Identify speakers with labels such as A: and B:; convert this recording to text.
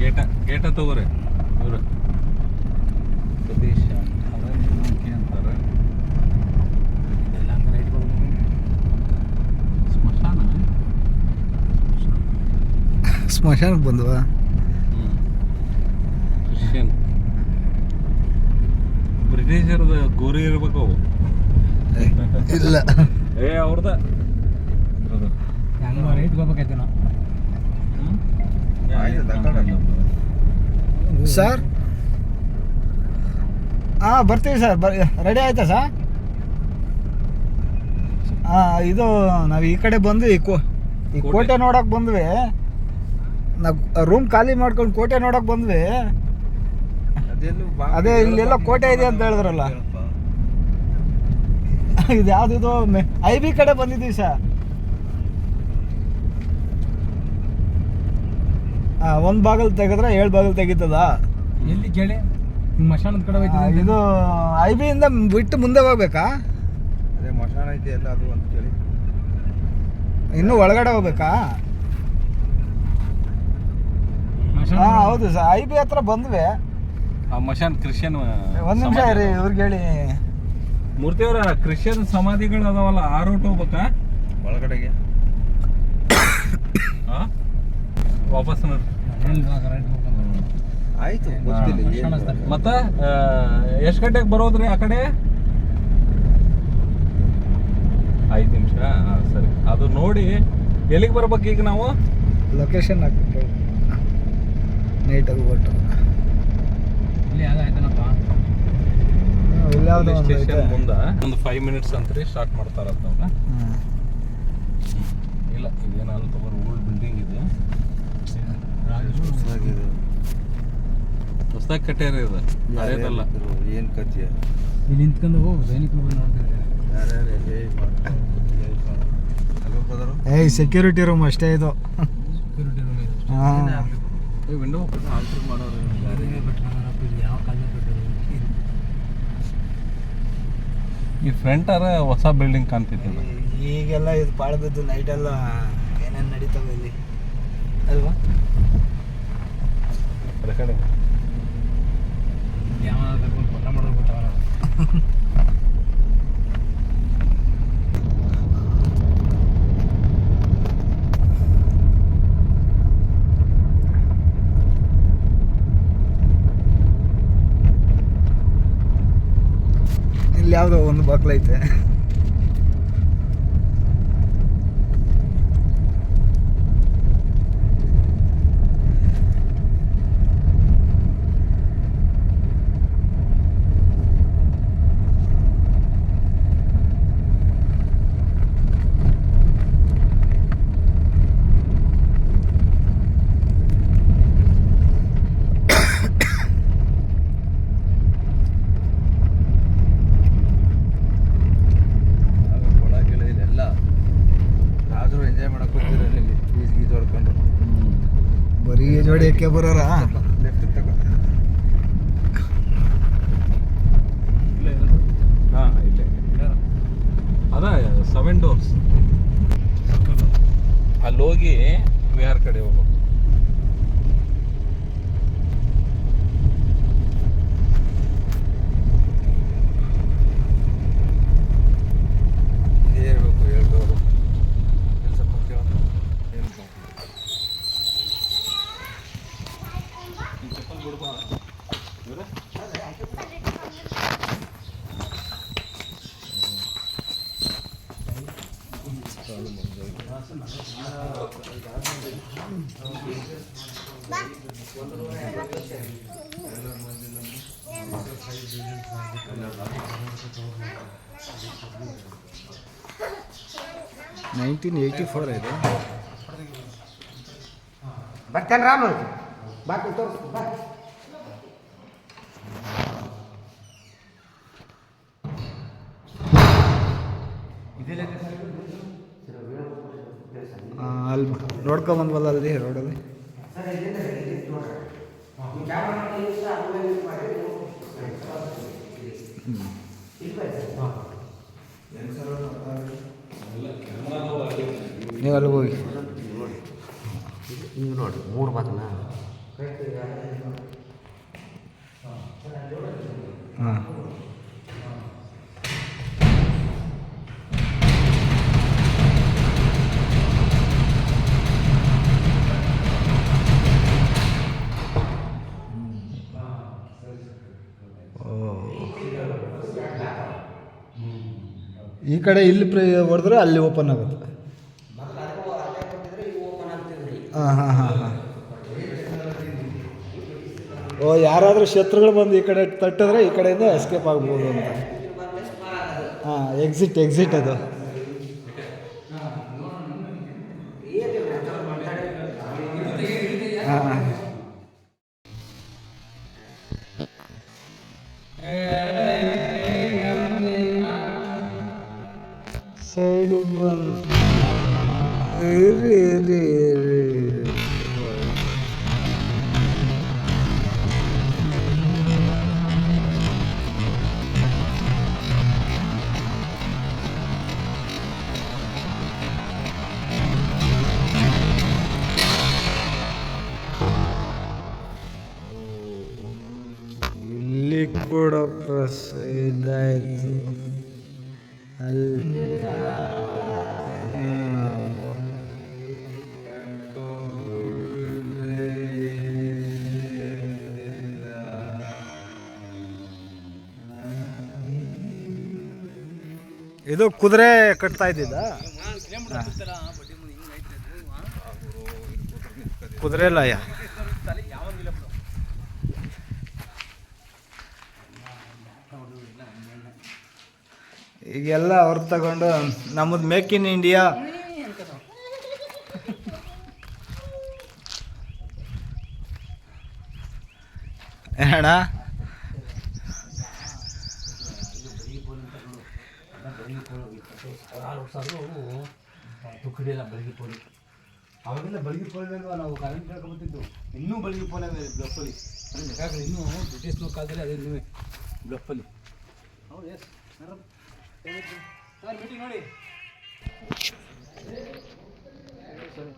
A: ತಗೋರಿ. ಇವ್ರ. ಪ್ರದೇಶ ಅಂತಾರೆ. ಸ್ಮಶಾನ?
B: ಸ್ಮಶಾನಕ್ಕೆ ಬಂದವ.
A: ಕ್ರಿಶ್ಚಿಯನ್. ಬ್ರಿಟಿಷರದ ಗೋರಿ ಇರ್ಬೇಕು ಅವು.
B: ಇಲ್ಲ.
A: ಏ ಅವ್ರದ.
C: ಹೆಂಗೆ ರೈಟ್ ಹೋಗ್ಬೇಕಾಯ್ತು ನಾವು.
B: ಸರ್ ಹಾಂ ಬರ್ತೀವಿ ಸರ್ ಬರ್ ರೆಡಿ ಆಯ್ತಾ ಸರ್ ಹಾಂ ಇದು ನಾವು ಈ ಕಡೆ ಬಂದು ಈ ಕೋ ಈ
A: ಕೋಟೆ.
B: ನೋಡೋಕೆ ಬಂದ್ವಿ. ನಾವು ರೂಮ್ ಖಾಲಿ ಮಾಡ್ಕೊಂಡು ಕೋಟೆ ನೋಡಕ್ಕೆ ಬಂದ್ವಿ. ಅದೇ ಇಲ್ಲೆಲ್ಲ ಕೋಟೆ ಇದೆ ಅಂತ ಹೇಳಿದ್ರಲ್ಲ. ಇದು ಯಾವುದಿದು ಐ ಬಿ ಕಡೆ ಬಂದಿದ್ದೀವಿ ಸರ್ ಒಂದು ಬಾಗಿಲು ತೆಗೆದ್ರೆ ಏಳು ಬಾಗಿಲು ತೆಗಿತದ?
C: ಎಲ್ಲಿ ಕೇಳಿ? ಮಶಾನದ ಕಡೆ
B: ಆ, ಇದು ಐ ಬಿ ಇಂದ ಬಿಟ್ಟು ಮುಂದೆ ಹೋಗ್ಬೇಕಾ?
D: ಅದೇ ಮಶಾನ ಐತೆ ಎಲ್ಲ ಅದು ಅಂತ ಕೇಳಿ.
B: ಇನ್ನೂ ಒಳಗಡೆ ಹೋಗ್ಬೇಕಾ? ಹಾಂ ಹೌದು ಸರ್ ಐ ಬಿ ಹತ್ರ ಬಂದ್ವಿ.
A: ಆ ಮಶಾನ್ ಕ್ರಿಶ್ಚಿಯನ್
B: ಒಂದು ನಿಮಿಷ ಇರಿ ಇವ್ರಿಗೆ ಹೇಳಿ
A: ಮೂರ್ತಿಯವರ ಕ್ರಿಶ್ಚಿಯನ್ ಸಮಾಧಿಗಳು ಅದಾವಲ್ಲ ಆ ರೂಟ್ ಹೋಗ್ಬೇಕಾ?
D: ಒಳಗಡೆಗೆ
A: ಆ? ವಾಪಸ್
D: ಆಯ್ತು ಗೊತ್ತಿಲ್ಲ
A: ಮತ್ತ ಎಷ್ಟು ಗಂಟೆಗೆ ಬರೋದ್ರಿ ಆ ಕಡೆ? ಐದು ನಿಮಿಷ ಹಾಂ ಸರಿ. ಅದು ನೋಡಿ ಎಲ್ಲಿಗೆ ಬರ್ಬೇಕು ಈಗ ನಾವು?
B: ಲೊಕೇಶನ್ ಹಾಕ್ಬೇಕು ನೈಟಾಗಿ ಒಟ್ಟು
C: ಇಲ್ಲಿ ಯಾವ್ದು ಆಯ್ತಾನಪ್ಪ?
B: ಇಲ್ಲಿ ಯಾವುದೋ ಒಂದು ಐತೆ.
A: ಸ್ಟೇಷನ್ ಮುಂದೆ. ಒಂದು ಫೈವ್ ಮಿನಿಟ್ಸ್ ಅಂತ್ರಿ ಸ್ಟಾರ್ಟ್ ಮಾಡ್ತಾರಂತ ಅವ್ನ
B: ಹ್ಮ್.
A: ಇಲ್ಲ ಇದೇನು ಅಲ್ಲಿ ತಗೋರು ಓಲ್ಡ್ ಬಿಲ್ಡಿಂಗ್ ಇದೆ
D: ಹೊಸ್ದಾಗಿದೆ.
A: ಹೊಸ್ದಾಗಿ ಕಟ್ಯಾರ ಇದು. ಹಳೇದಲ್ಲ.
D: ಏನು ಏನ್ ಕಥೆ?
C: ಇಲ್ಲಿ ನಿಂತ್ಕೊಂಡು ಹೋಗು
D: ಸೈನಿಕ?
B: ಏಯ್ ಸೆಕ್ಯೂರಿಟಿ ರೂಮ್ ಅಷ್ಟೇ ಇದು.
C: ಸೆಕ್ಯೂರಿಟಿ ರೂಮ್
B: ಹಾಂ.
A: ವಿಂಡೋ ಆಲ್ಟ್ರ್ ಮಾಡೋರು
C: ಯಾವ
A: ಈ ಫ್ರಂಟ್ ಅರ ಹೊಸ ಬಿಲ್ಡಿಂಗ್ ಕಾಣ್ತೈತಿ ಇದು.
B: ಈಗೆಲ್ಲ ಇದು ಪಾಳು ಬಿದ್ದು ನೈಟೆಲ್ಲ ಏನೇನು ನಡೀತಾವೆ ಇಲ್ಲಿ? ಅಲ್ವಾ?
A: ಕಡೆ.
B: ಇಲ್ಲಿ ಯಾವುದೋ ಒಂದು ಬಾಕ್ಲೈತೆ. ಬರೀ ಜೋಡಿ ಎಕ್ಕೆ ಬರೋರ?
A: ಅದ ಸೆವೆನ್ ಡೋರ್ಸ್ ಅಲ್ಲಿ ಹೋಗಿ ವಿಹಾರ್ ಕಡೆ ಹೋಗ್ಬೇಕು
D: ಇದೇ ಇರಬೇಕು ಹೇಳ್ದವರು ಕೆಲಸ ಕೇಳೋ ಏನು
B: ನೈನ್ಟೀನ್ ಏಯ್ಟಿ ಫೋರ್ ಇದೆ.
E: ಬರ್ತಾನೆ ರಾಮ. ಬಾಕಿ ತೋರಿಸು ಬಾ.
B: ನೋಡ್ಕೊಂಬಂದ್ವಲ್ಲ ಅಲ್ಲಿ ರೋಡಲ್ಲಿ. ನೀವು ಅಲ್ಲಿ ಹೋಗಿ.
E: ನೀವು ನೋಡಿ ಮೂರು ಬಾಗಿಲ
B: ಹಾಂ. ಈ ಕಡೆ ಇಲ್ಲಿ ಪ್ರೇ ಹೊಡೆದ್ರೆ ಅಲ್ಲಿ ಓಪನ್ ಆಗುತ್ತೆ. ಹಾಂ ಹಾಂ ಹಾಂ ಹಾಂ. ಓ ಯಾರಾದರೂ ಶತ್ರುಗಳು ಬಂದು ಈ ಕಡೆ ತಟ್ಟಿದ್ರೆ ಈ ಕಡೆಯಿಂದ ಎಸ್ಕೇಪ್ ಆಗ್ಬೋದು ಅಂತ. ಹಾಂ ಎಕ್ಸಿಟ್ ಎಕ್ಸಿಟ್ ಅದು. ಕೂಡ ಪ್ರೆಸ್ ಇದಾಯಿತು ಅಲ್ಲಿ ಇದು ಕುದುರೆ ಕಟ್ತಾ ಇದ್ದಿದ್ದ? ಕುದುರೆ ಲಯ. ಈಗೆಲ್ಲ ಅವ್ರು ತಗೊಂಡು ನಮ್ಮದು ಮೇಕ್ ಇನ್ ಇಂಡಿಯಾ ಅಣ್ಣ
C: ಆರು ವರ್ಷ ಆದರೂ ತುಕ್ಕಡಿಲ್ಲ ಬೆಳಗ್ಗೆ ಪೋಲಿ ಅವಾಗೆಲ್ಲ ಬೆಳಗ್ಗೆ ಪೋಲಿ ಅಲ್ವಾ ನಾವು? ಕರೆಂಟ್ ಕೇಳ್ಕೊಬತ್ತಿದ್ದು. ಇನ್ನೂ ಬೆಳಗ್ಗೆ ಪೋಲೆ ಬ್ಲಫಲ್ಲಿ ಬೇಕಾದ್ರೆ ಇನ್ನೂ ಬ್ರಿಟಿಷ್ನ ಕಾಲದಲ್ಲಿ ಅದೇ ಇನ್ನೂ ಬ್ಲಫಲ್ಲಿ ಹೌದು ಎಸ್ ಸರ್ ಮೀಟಿಂಗ್ ನೋಡಿ. ಸರಿ